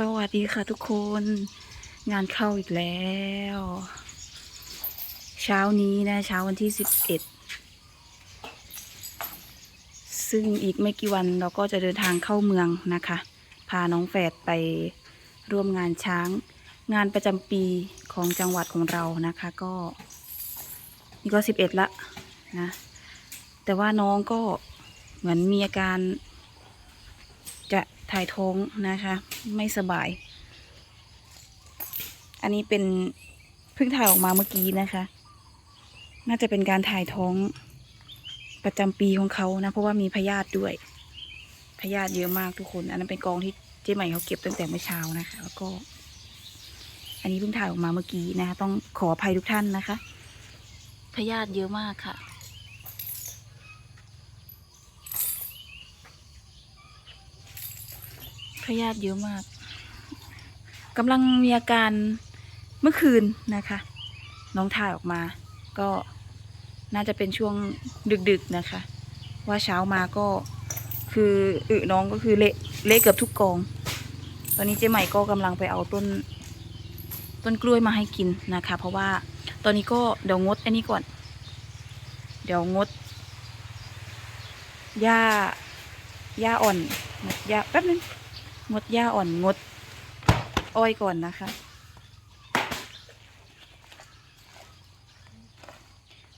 สวัสดีค่ะทุกคน งานเข้าอีกแล้ว เช้านี้นะ เช้าวันที่สิบเอ็ดซึ่งอีกไม่กี่วันเราก็จะเดินทางเข้าเมืองนะคะ พาน้องแฝดไปร่วมงานช้าง งานประจำปีของจังหวัดของเรานะคะก็ นี่ก็สิบเอ็ดละนะ แต่ว่าน้องก็เหมือนมีอาการ ถ่ายท้องนะคะ ไม่สบาย อันนี้เป็นเพิ่งถ่ายออกมาเมื่อกี้นะคะ น่าจะเป็นการถ่ายท้องประจำปีของเขานะ เพราะว่ามีพยาธิด้วย พยาธิเยอะมากทุกคน อันนั้นเป็นกองที่เจ๊ใหม่เขาเก็บตั้งแต่เมื่อเช้านะคะ แล้วก็ อันนี้เพิ่งถ่ายออกมาเมื่อกี้นะคะ ต้องขออภัยทุกท่านนะคะ พยาธิเยอะมากค่ะ พยาธิเยอะมากกำลังมีอาการเมื่อคืนนะคะ น้องถ่ายออกมา ก็น่าจะเป็นช่วงดึกๆนะคะ ว่าเช้ามาก็คืออึน้องก็คือเละเละเกือบทุกกอง ตอนนี้เจ๊ใหม่ก็กำลังไปเอาต้น ต้นกล้วยมาให้กินนะคะ เพราะว่าตอนนี้ก็เดี๋ยวงดอันนี้ก่อน เดี๋ยวงดหญ้าหญ้าอ่อนหญ้าแป๊บนึง งดหญ้าอ่อนงดอ้อยก่อนนะคะ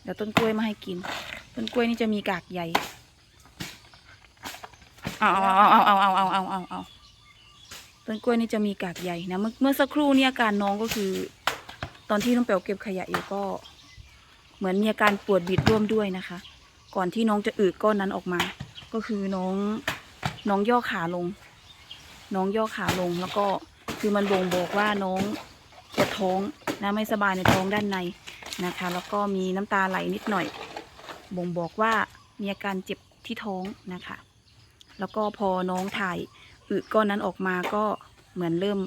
เดี๋ยวต้นกล้วยมาให้กิน ต้นกล้วยนี่จะมีกากใหญ่เอาเอาเอาเอาเอาเอาเอาเอาเอาต้นกล้วยนี่จะมีกากใหญ่นะเมื่อเมื่อสักครู่นี่อาการน้องก็คือ ตอนที่น้องเปียวเก็บขยะอยู่ก็ เหมือนมีอาการปวดบิดร่วมด้วยนะคะ ก่อนที่น้องจะอืดก้อนนั้นออกมา ก็คือน้องน้องย่อขาลง น้องย่อขาลงแล้วก็คือมันบ่งบอกว่าน้องปวดท้องนะไม่สบายในท้องด้านในนะคะ แล้วก็มีน้ำตาไหลนิดหน่อย บ่งบอกว่ามีอาการเจ็บที่ท้องนะคะ แล้วก็พอน้องถ่ายอึก้อนนั้นออกมาก็เหมือนเริ่ม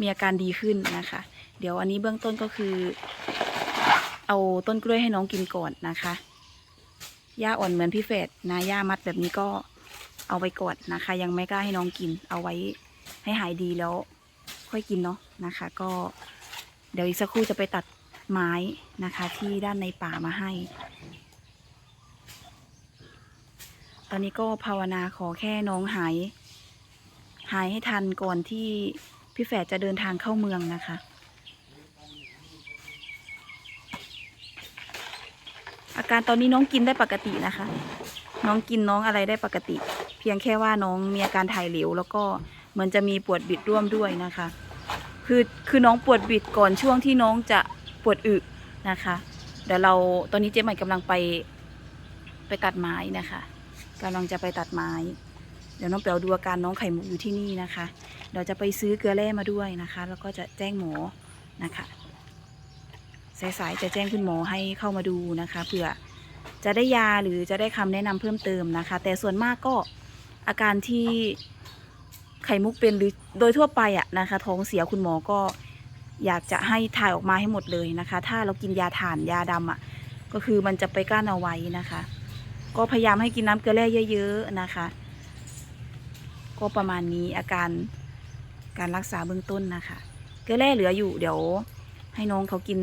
มีอาการดีขึ้นนะคะ เดี๋ยวอันนี้เบื้องต้นก็คือ เอาต้นกล้วยให้น้องกินก่อนนะคะหญ้าอ่อนเหมือนพี่เฟดนะหญ้ามัดแบบนี้ก็ เอาไว้ก่อนนะคะ ยังไม่กล้าให้น้องกิน เอาไว้ให้หายดีแล้ว ค่อยกินเนาะนะคะ ก็เดี๋ยวอีกสักครู่จะไปตัดไม้นะคะ ที่ด้านในป่ามาให้ ตอนนี้ก็ภาวนาขอแค่น้องหาย หายให้ทันก่อนที่พี่แฝดจะเดินทางเข้าเมืองนะคะอาการตอนนี้น้องกินได้ปกตินะคะ น้องกินน้องอะไรได้ปกติ พียงแค่ว่าน้องมีอาการถ่ายเหลว แล้วก็เหมือนจะมีปวดบิดร่วมด้วยนะคะ คือคือน้องปวดบิดก่อนช่วงที่น้องจะปวดอึนะคะเดี๋ยวเราตอนนี้เจ๊ใหม่กำลังไปไปตัดไม้นะคะกำลังจะไปตัดไม้ เดี๋ยวน้องเปียวดูอาการน้องไข่มุกอยู่ที่นี่นะคะเดี๋ยวจะไปซื้อเกลือแร่มาด้วยนะคะ แล้วก็จะแจ้งหมอนะคะสายๆจะแจ้งคุณหมอให้เข้ามาดูนะคะเผื่อจะได้ยาหรือจะได้คำแนะนำเพิ่มเติมนะคะ แต่ส่วนมากก็ อาการที่ไข่มุกเป็นหรือโดยทั่วไปอะนะคะท้องเสียคุณหมอก็อยากจะให้ถ่ายออกมาให้หมดเลยนะคะ ถ้าเรากินยาถ่านยาดำอะก็คือมันจะไปก้านเอาไว้นะคะ ก็พยายามให้กินน้ำเกลือแร่เยอะ ๆนะคะ ก็ประมาณนี้อาการการรักษาเบื้องต้นนะคะ เกลือแร่เหลืออยู่เดี๋ยวให้น้องเขากิน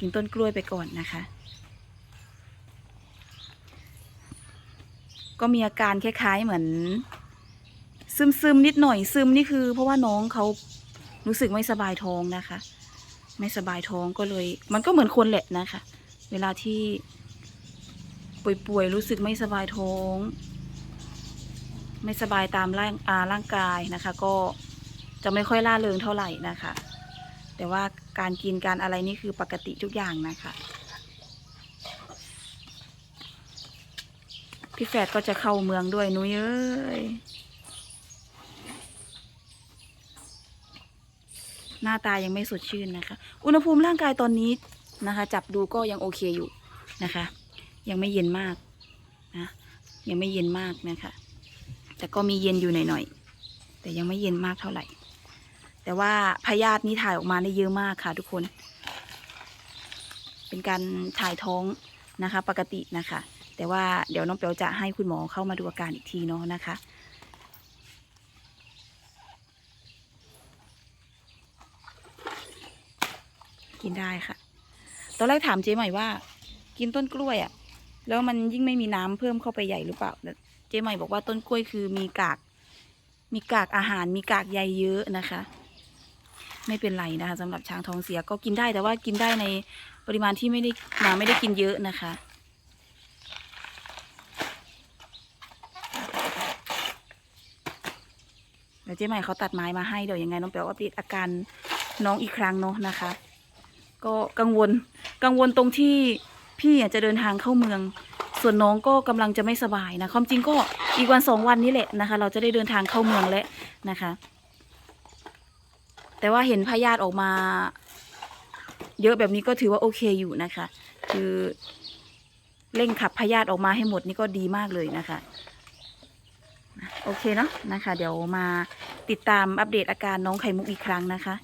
กินต้นกล้วยไปก่อนนะคะ ก็มีอาการคล้ายๆเหมือน ซึมซึมๆนิดหน่อยซึมนี่คือ เพราะว่าน้องเขารู้สึกไม่สบายท้องนะคะ ไม่สบายท้องก็เลย มันก็เหมือนคนแหละนะคะ เวลาที่ป่วยๆรู้สึกไม่สบายท้อง ไม่สบายตามร่างอาร่างกายนะคะ ก็จะไม่ค่อยล่าเริงเท่าไหร่นะคะ แต่ว่าการกินการอะไรนี่คือปกติทุกอย่างนะคะ พี่แฝดก็จะเข้าเมืองด้วยนุ้ยเอ้ย หน้าตายังไม่สดชื่นนะคะ อุณหภูมิร่างกายตอนนี้นะคะ จับดูก็ยังโอเคอยู่นะคะ ยังไม่เย็นมากนะยังไม่เย็นมากนะคะ แต่ก็มีเย็นอยู่หน่อยๆแต่ยังไม่เย็นมากเท่าไหร่ แต่ว่าพยาธินี้ถ่ายออกมาได้เยอะมากค่ะทุกคน เป็นการถ่ายท้องนะคะ ปกตินะคะ แต่ว่าเดี๋ยวน้องเปียวจะให้คุณหมอเข้ามาดูอาการอีกทีเนาะนะคะ กินได้ค่ะ ตอนแรกถามเจ๊ใหม่ว่า กินต้นกล้วยอะ่ะ แล้วมันยิ่งไม่มีน้ำเพิ่มเข้าไปใหญ่หรือเปล่าเจ๊ใหม่บอกว่าต้นกล้วยคือมีกาก มีกากอาหารมีกากใยเยอะนะคะ ไม่เป็นไรนะคะสำหรับช้างทองเสียก็กินได้แต่ว่ากินได้ในปริมาณที่ไม่ได้มาไม่ได้กินเยอะนะคะ ดี๋ยวเจ๊ใหม่เขาตัดไม้มาให้เดี๋ยวยังไงน้องแป๋วอัปเดตอาการน้องอีกครั้งเนาะนะคะ ก็กังวลกังวลตรงที่พี่จะเดินทางเข้าเมือง ส่วนน้องก็กำลังจะไม่สบายนะความจริงก็อีกวันสองวันนี้แหละนะคะ เราจะได้เดินทางเข้าเมืองแล้วนะคะ แต่ว่าเห็นพยาธิออกมา เยอะแบบนี้ก็ถือว่าโอเคอยู่นะคะ คือเร่งขับพยาธิออกมาให้หมดนี่ก็ดีมากเลยนะคะ โอเคเนาะนะคะ เดี๋ยวมาติดตามอัปเดตอาการน้องไข่มุกอีกครั้งนะคะ